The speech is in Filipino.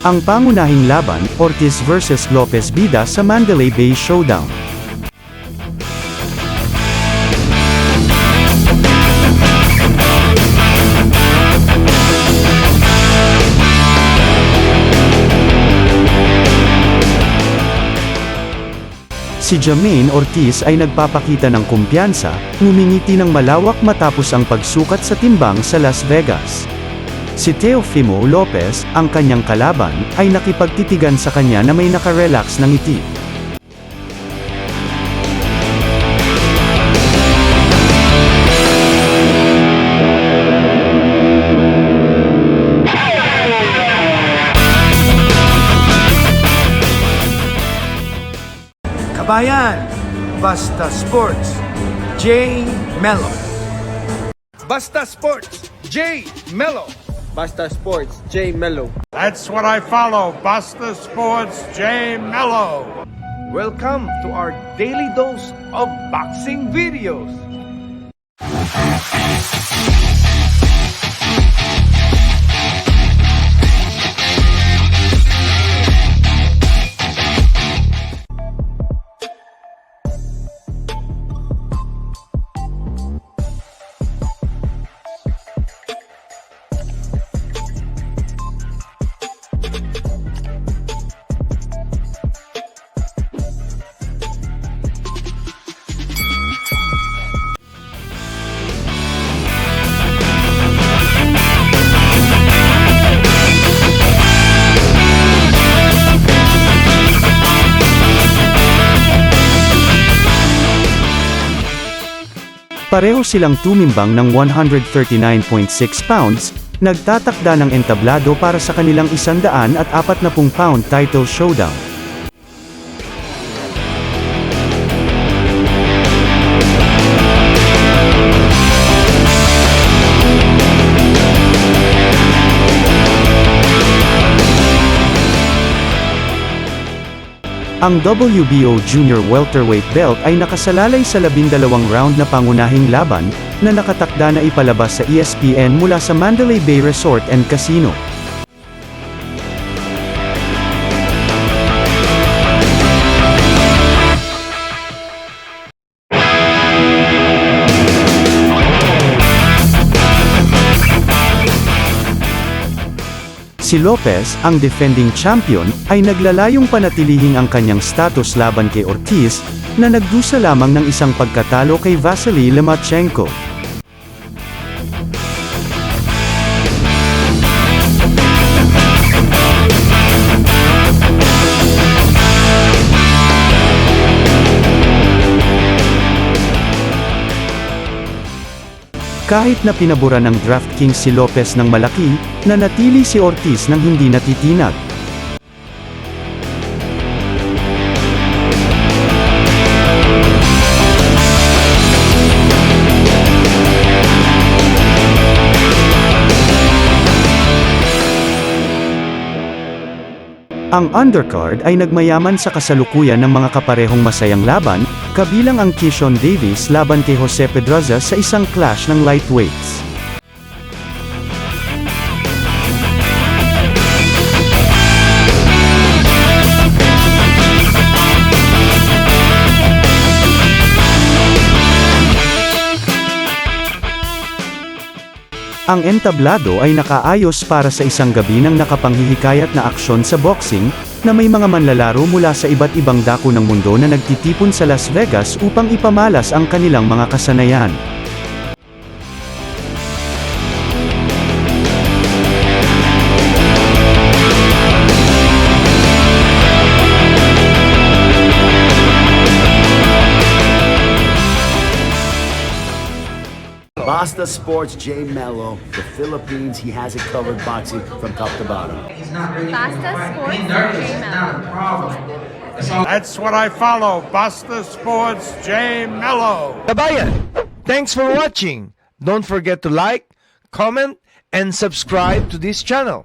Ang pangunahing laban, Ortiz vs. Lopez Bida sa Mandalay Bay Showdown. Si Jermaine Ortiz ay nagpapakita ng kumpiyansa, ngumingiti ng malawak matapos ang pagsukat sa timbang sa Las Vegas. Si Teofimo Lopez, ang kanyang kalaban, ay nakipagtitigan sa kanya na may nakarelax ng ngiti. Kabayan, Basta Sports, J. Mello. Basta Sports, J. Mello. Basta Sports, J Mello. That's what I follow. Buster Sports, J Mello. Welcome to our daily dose of boxing videos. Pareho silang tumimbang ng 139.6 pounds, nagtatakda ng entablado para sa kanilang 140 pound title showdown. Ang WBO Junior Welterweight Belt ay nakasalalay sa labindalawang round na pangunahing laban, na nakatakda na ipalabas sa ESPN mula sa Mandalay Bay Resort and Casino. Si Lopez, ang defending champion, ay naglalayong panatilihing ang kanyang status laban kay Ortiz, na nagdusa lamang ng isang pagkatalo kay Vasily Lomachenko. Kahit na pinabura ng DraftKings si Lopez ng malaki, nanatili si Ortiz ng hindi natitinag. Ang undercard ay nagmayaman sa kasalukuyan ng mga kaparehong masayang laban, kabilang ang Kishon Davis laban kay Jose Pedraza sa isang clash ng lightweights. Ang entablado ay nakaayos para sa isang gabi ng nakapanghihikayat na aksyon sa boxing, na may mga manlalaro mula sa iba't ibang dako ng mundo na nagtitipon sa Las Vegas upang ipamalas ang kanilang mga kasanayan. Basta Sports J Mello, the Philippines, he has it covered boxing from top to bottom. He's not really Basta Sports J Mello. That's what I follow. Basta Sports, J Mello. Kabayan, thanks for watching. Don't forget to like, comment, and subscribe to this channel.